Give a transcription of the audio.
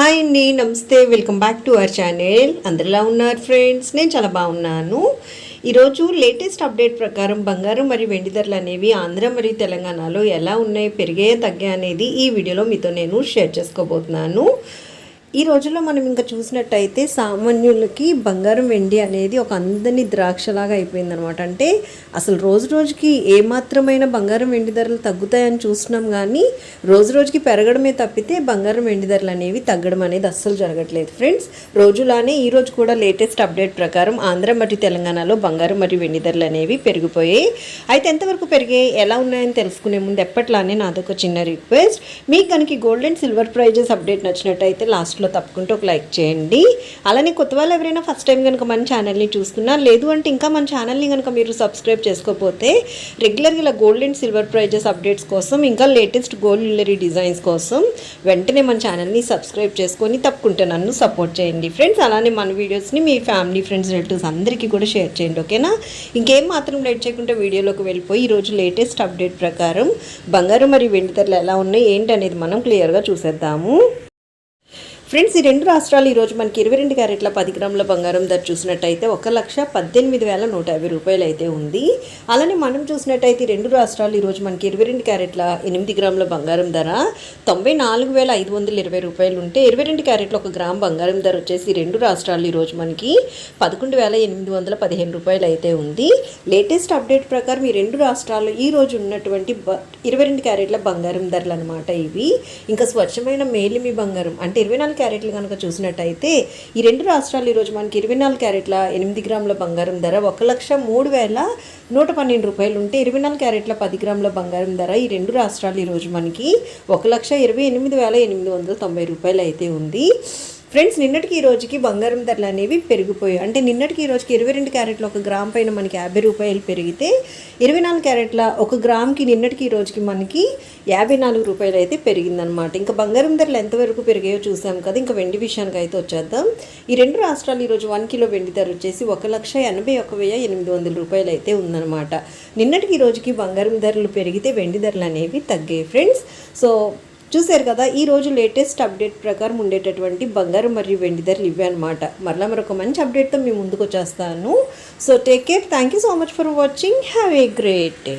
Hi అండి నమస్తే. Welcome back to our channel అందరిలా ఉన్నారు ఫ్రెండ్స్ నేను చాలా బాగున్నాను. ఈరోజు లేటెస్ట్ అప్డేట్ ప్రకారం బంగారం మరియు వెండి ధరలు అనేవి ఆంధ్ర మరియు తెలంగాణలో ఎలా ఉన్నాయి పెరిగాయా తగ్గా అనేది ఈ వీడియోలో మీతో నేను షేర్ చేసుకోబోతున్నాను. ఈ రోజుల్లో మనం ఇంకా చూసినట్టయితే సామాన్యులకి బంగారం వెండి అనేది ఒక అందని ద్రాక్షలాగా అయిపోయిందనమాట. అంటే అసలు రోజు రోజుకి ఏమాత్రమైన బంగారం వెండి ధరలు తగ్గుతాయని చూస్తున్నాం కానీ రోజు రోజుకి పెరగడమే తప్పితే బంగారం వెండి ధరలు అనేవి తగ్గడం అనేది అస్సలు జరగట్లేదు. ఫ్రెండ్స్ రోజులానే ఈ రోజు కూడా లేటెస్ట్ అప్డేట్ ప్రకారం ఆంధ్ర మరియు తెలంగాణలో బంగారం మరియు వెండి ధరలు అనేవి పెరిగిపోయాయి. అయితే ఎంతవరకు పెరిగాయి ఎలా ఉన్నాయని తెలుసుకునే ముందు ఎప్పట్లానే నాదొక చిన్న రిక్వెస్ట్. మీకు కనుక gold and silver prices update నచ్చినట్టయితే లాస్ట్ లాస్ట్లో తప్పకుండా ఒక లైక్ చేయండి. అలానే కొత్త వాళ్ళు ఎవరైనా ఫస్ట్ టైం కనుక మన ఛానల్ని చూస్తున్నా లేదు అంటే ఇంకా మన ఛానల్ని కనుక మీరు సబ్స్క్రైబ్ చేసుకోకపోతే రెగ్యులర్గా ఇలా gold and silver prices updates కోసం ఇంకా లేటెస్ట్ గోల్డ్ జ్యువెలరీ డిజైన్స్ కోసం వెంటనే మన ఛానల్ని సబ్స్క్రైబ్ చేసుకొని తప్పకుండా నన్ను సపోర్ట్ చేయండి. ఫ్రెండ్స్ అలానే మన వీడియోస్ని మీ ఫ్యామిలీ ఫ్రెండ్స్ రిలేటివ్స్ అందరికీ కూడా షేర్ చేయండి ఓకేనా ఇంకేం మాత్రం లేట్ చేయకుండా వీడియోలోకి వెళ్ళిపోయి ఈరోజు లేటెస్ట్ అప్డేట్ ప్రకారం బంగారం మరియు వెండి ధరలు ఎలా ఉన్నాయి ఏంటి అనేది మనం క్లియర్గా చూసేద్దాము. ఫ్రెండ్స్ ఈ రెండు రాష్ట్రాలు ఈరోజు మనకి ఇరవై రెండు క్యారెట్ల పది గ్రాముల బంగారం ధర చూసినట్టయితే ఒక లక్ష పద్దెనిమిది వేల నూట యాభై రూపాయలు అయితే ఉంది. అలానే మనం చూసినట్టయితే ఈ రెండు రాష్ట్రాలు ఈరోజు మనకి ఇరవై రెండు క్యారెట్ల ఎనిమిది గ్రాముల బంగారం ధర తొంభై నాలుగు వేల ఐదు వందల ఇరవై రూపాయలు ఉంటే ఇరవై రెండు క్యారెట్ల ఒక గ్రామ్ బంగారం ధర వచ్చేసి రెండు రాష్ట్రాలు ఈరోజు మనకి పదకొండు వేల ఎనిమిది వందల పదిహేను రూపాయలు అయితే ఉంది. లేటెస్ట్ అప్డేట్ ప్రకారం ఈ రెండు రాష్ట్రాలు ఈ రోజు ఉన్నటువంటి బ ఇరవై రెండు క్యారెట్ల బంగారం ధరలు అనమాట ఇవి. ఇంకా స్వచ్ఛమైన మేలిమి బంగారం అంటే ఇరవై నాలుగు క్యారెట్లు కనుక చూసినట్టయితే ఈ రెండు రాష్ట్రాలు ఈరోజు మనకి ఇరవై నాలుగు క్యారెట్ల ఎనిమిది గ్రాముల బంగారం ధర ఒక లక్ష మూడు వేల నూట పన్నెండు రూపాయలు ఉంటే ఇరవై నాలుగు క్యారెట్ల పది గ్రాముల బంగారం ధర ఈ రెండు రాష్ట్రాలు ఈరోజు మనకి ఒక లక్ష ఇరవై ఎనిమిది వేల ఎనిమిది వందల తొంభై రూపాయలు అయితే ఉంది. ఫ్రెండ్స్ నిన్నటికి ఈ రోజుకి బంగారం ధరలు అనేవి పెరిగిపోయాయి. అంటే నిన్నటికి ఈ రోజుకి ఇరవై రెండు క్యారెట్ల ఒక గ్రామ్ పైన మనకి యాభై రూపాయలు పెరిగితే ఇరవై నాలుగు క్యారెట్ల ఒక గ్రామ్కి నిన్నటికి ఈ రోజుకి మనకి యాభై నాలుగు రూపాయలు అయితే పెరిగిందనమాట ఇంకా బంగారం ధరలు ఎంతవరకు పెరిగాయో చూసాం కదా ఇంకా వెండి విషయానికి అయితే వచ్చేద్దాం. ఈ రెండు రాష్ట్రాలు ఈరోజు వన్ కిలో వెండి ధర వచ్చేసి ఒక లక్ష ఎనభై ఒక వెయ్యి ఎనిమిది వందల రూపాయలు అయితే ఉందన్నమాట. నిన్నటికి ఈ రోజుకి బంగారం ధరలు పెరిగితే వెండి ధరలు అనేవి తగ్గాయి ఫ్రెండ్స్. సో చూశారు కదా ఈ రోజు లేటెస్ట్ అప్డేట్ ప్రకారం ఉండేటటువంటి బంగారం మరియు వెండి ధరలు ఇవే అనమాట మరలా మరొక మంచి అప్డేట్తో మీ ముందుకు వచ్చేస్తాను. So take care thank you so much for watching have a great day